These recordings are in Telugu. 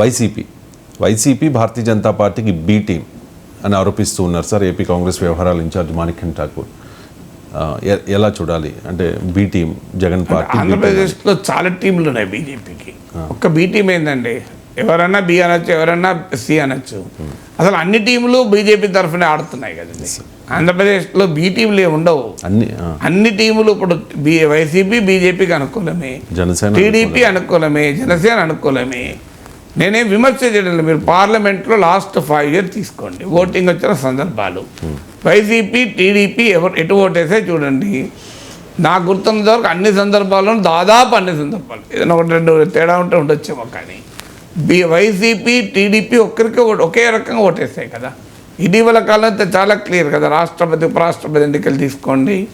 వైసీపీ. వైసీపీ భారతీయ జనతా పార్టీకి బి టీం అని ఆరోపిస్తూ ఉన్నారు సార్ ఏపీ కాంగ్రెస్ వ్యవహారాల ఇన్ఛార్జ్ మాణిక్యం ఠాకూర్. ఎలా చూడాలి? అంటే బి టీం జగన్ పార్టీ. ఆంధ్రప్రదేశ్లో చాలా టీంలు ఉన్నాయి బీజేపీకి. ఒక్క బీ టీం ఏందండి? ఎవరన్నా బి అనొచ్చు ఎవరన్నా సి అనొచ్చు. అసలు అన్ని టీంలు బీజేపీ తరఫునే ఆడుతున్నాయి కదండి. ఆంధ్రప్రదేశ్లో బీ టీంలు ఏమి ఉండవు అన్ని అన్ని టీములు ఇప్పుడు వైసీపీ బీజేపీకి అనుకూలమే. జనసేన టీడీపీ అనుకూలమే జనసేన అనుకూలమే. నేనేం విమర్శ చేయడం లేదు. మీరు పార్లమెంట్లో లాస్ట్ ఫైవ్ ఇయర్ తీసుకోండి. ఓటింగ్ వచ్చిన సందర్భాలు. వైసీపీ టీడీపీ ఎవరు ఎటు ఓటేసే చూడండి. నాకు గుర్తున్నంత వరకు అన్ని సందర్భాల్లోనూ దాదాపు అన్ని సందర్భాలు. ఏదైనా ఒకటి రెండు తేడా ఉంటే ఉండొచ్చేమో కానీ. బి వైసీపీ టీడీపీ ఒక్కరికి ఒకే రకంగా ఓటేస్తాయి కదా. ఇటీవల కాలంలో చాలా క్లియర్ కదా. రాష్ట్రపతి ఉపరాష్ట్రపతి ఎన్నికలు తీసుకోండి.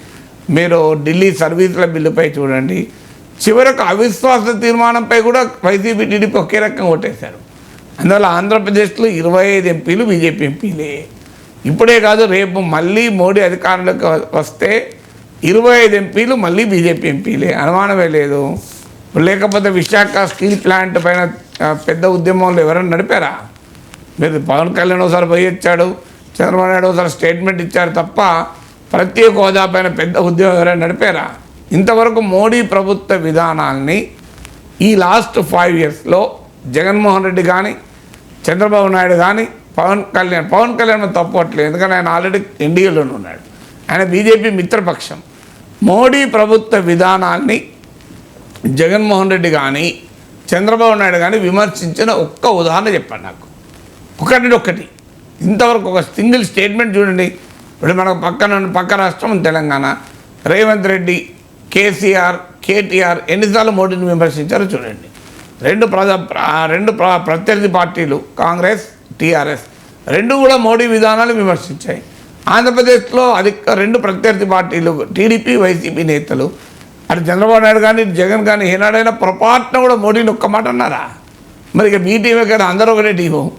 మీరు ఢిల్లీ సర్వీసుల బిల్లుపై చూడండి. చివరకు అవిశ్వాస తీర్మానంపై కూడా వైసీపీ టీడీపీ ఒకే రకంగా ఓటేశారు. అందువల్ల ఆంధ్రప్రదేశ్లో ఇరవై ఐదు ఎంపీలు బీజేపీ ఎంపీలే. ఇప్పుడే కాదు రేపు మళ్ళీ మోడీ అధికారంలోకి వస్తే ఇరవై ఐదు ఎంపీలు మళ్ళీ బీజేపీ ఎంపీలే. అనుమానమే లేదు. లేకపోతే విశాఖ స్టీల్ ప్లాంట్ పైన పెద్ద ఉద్యమంలో ఎవరైనా నడిపారా? మీరు పవన్ కళ్యాణ్ ఒకసారి పోయి వచ్చాడు చంద్రబాబు నాయుడు ఒకసారి స్టేట్మెంట్ ఇచ్చారు తప్ప ప్రత్యేక హోదా పైన పెద్ద ఉద్యమం ఎవరైనా నడిపారా? ఇంతవరకు మోడీ ప్రభుత్వ విధానాల్ని ఈ లాస్ట్ ఫైవ్ ఇయర్స్లో జగన్మోహన్ రెడ్డి కానీ చంద్రబాబు నాయుడు కానీ పవన్ కళ్యాణ్ పవన్ కళ్యాణ్ తప్పట్లేదు ఎందుకంటే ఆయన ఆల్రెడీ ఎన్డీఏలోనే ఉన్నాడు. ఆయన బీజేపీ మిత్రపక్షం. మోడీ ప్రభుత్వ విధానాల్ని జగన్మోహన్ రెడ్డి కానీ చంద్రబాబు నాయుడు కానీ విమర్శించిన ఒక్క ఉదాహరణ చెప్పండి నాకు. ఒకటి ఒకటి. ఇంతవరకు ఒక సింగిల్ స్టేట్మెంట్ చూడండి. ఇప్పుడు మనకు పక్కన పక్క రాష్ట్రం తెలంగాణ. రేవంత్ రెడ్డి కేసీఆర్ కేటీఆర్ ఎన్నిసార్లు మోడీని విమర్శించారో చూడండి. రెండు ప్రజా రెండు ప్ర- ప్రత్యర్థి పార్టీలు కాంగ్రెస్ టీఆర్ఎస్ రెండు కూడా మోడీ విధానాలు విమర్శించాయి. ఆంధ్రప్రదేశ్లో అధిక రెండు ప్రత్యర్థి పార్టీలు టీడీపీ వైసీపీ నేతలు అటు చంద్రబాబు నాయుడు కానీ జగన్ కానీ ఏనాడైనా పొరపాటున కూడా మోడీని ఒక్క మాట అన్నారా? మరి ఇక మీ కదా అందరూ ఒకటే టీము.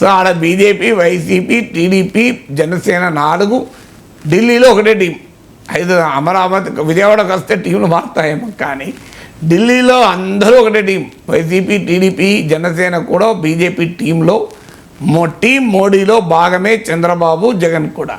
సో ఆడ బీజేపీ వైసీపీ టీడీపీ జనసేన నాలుగు ఢిల్లీలో ఒకటే టీం. ఐదు అమరావతి విజయవాడకు వస్తే టీంలు మారుతాయేమో. కానీ ఢిల్లీలో అందరూ ఒకటే టీం. వైసీపీ టీడీపీ జనసేన కూడా బీజేపీ టీంలో. మో టీం మోడీలో భాగమే చంద్రబాబు జగన్ కూడా.